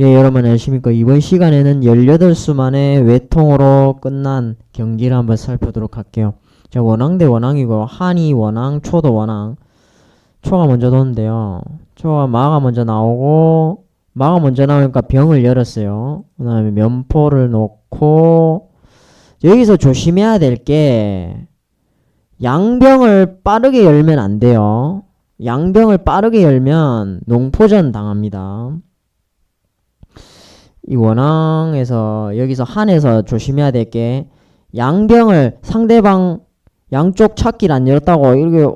예, 여러분 안녕하십니까. 이번 시간에는 18수만의 외통으로 끝난 경기를 한번 살펴보도록 할게요. 자, 원앙 대 원앙이고, 한이 원앙, 초도 원앙. 초가 먼저 도는데요. 초가 마가 먼저 나오고, 마가 먼저 나오니까 병을 열었어요. 그 다음에 면포를 놓고, 여기서 조심해야 될 게, 양병을 빠르게 열면 안 돼요. 양병을 빠르게 열면 농포전 당합니다. 이 원앙에서 여기서 한에서 조심해야 될 게 양병을 상대방 양쪽 찾기를 안 열었다고 이렇게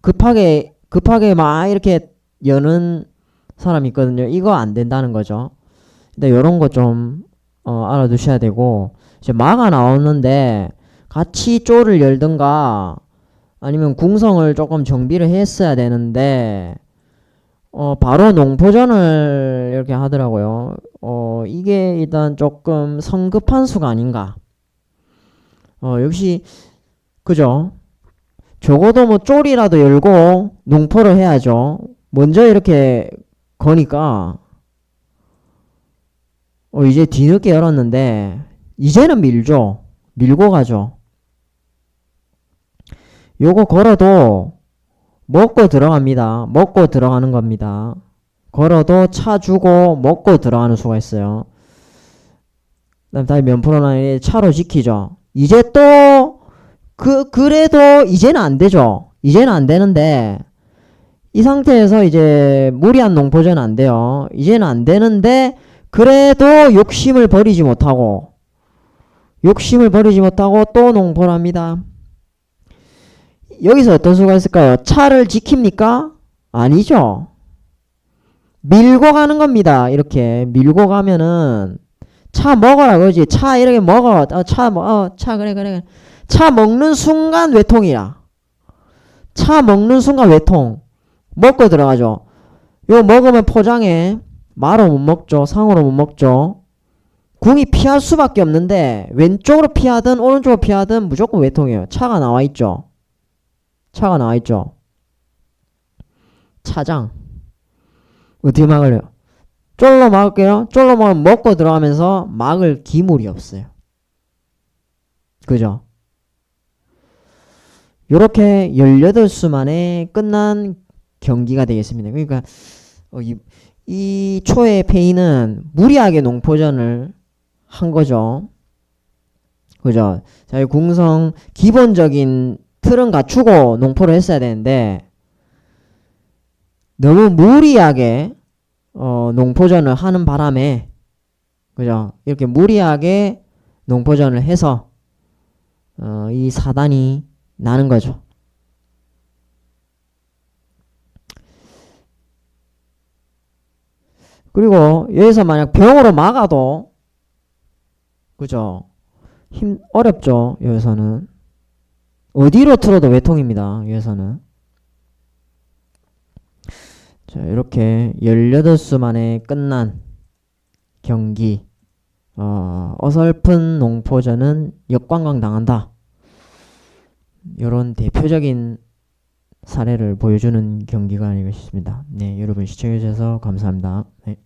급하게 급하게 막 이렇게 여는 사람이 있거든요. 이거 안 된다는 거죠. 근데 이런 거좀 어, 알아두셔야 되고 이제 마가 나오는데 같이 쪼를 열든가 아니면 궁성을 조금 정비를 했어야 되는데 어, 바로 농포전을 이렇게 하더라고요. 어, 이게 일단 조금 성급한 수가 아닌가. 어, 역시, 그죠? 적어도 뭐 쫄이라도 열고 농포를 해야죠. 먼저 이렇게 거니까, 어, 이제 뒤늦게 열었는데, 이제는 밀죠. 밀고 가죠. 요거 걸어도 먹고 들어갑니다. 먹고 들어가는 겁니다. 걸어도 차 주고 먹고 들어가는 수가 있어요. 그다음 다시 면프로는 차로 지키죠. 이제 또 그 그래도 이제는 안 되죠. 이제는 안 되는데 이 상태에서 이제 무리한 농포전 안 돼요. 이제는 안 되는데 그래도 욕심을 버리지 못하고 욕심을 버리지 못하고 또 농포를 합니다. 여기서 어떤 수가 있을까요? 차를 지킵니까? 아니죠. 밀고 가는 겁니다. 이렇게 밀고 가면은 차 먹어라 그러지. 차 이렇게 먹어. 어, 차 먹, 어, 차 그래 그래. 차 먹는 순간 외통이야. 차 먹는 순간 외통. 먹고 들어가죠. 이거 먹으면 포장해. 마로 못 먹죠. 상으로 못 먹죠. 궁이 피할 수밖에 없는데 왼쪽으로 피하든 오른쪽으로 피하든 무조건 외통이에요. 차가 나와 있죠. 차가 나와 있죠. 차장. 어떻게 막을래요? 쫄로 막을게요. 쫄로 막으면 먹고 들어가면서 막을 기물이 없어요. 그죠? 요렇게 18수 만에 끝난 경기가 되겠습니다. 그러니까 어, 이, 이 초의 페이는 무리하게 농포전을 한 거죠. 그죠? 자, 이 궁성 기본적인 틀은 갖추고 농포를 했어야 되는데 너무 무리하게 어, 농포전을 하는 바람에 그죠? 이렇게 무리하게 농포전을 해서 어, 이 사단이 나는 거죠. 그리고 여기서 만약 병으로 막아도 그죠? 힘 어렵죠. 여기서는 어디로 틀어도 외통입니다. 여기서는 자, 이렇게 18수 만에 끝난 경기. 어, 어설픈 농포전은 역관광 당한다. 이런 대표적인 사례를 보여주는 경기가 아닌가 싶습니다. 네, 여러분 시청해주셔서 감사합니다. 네.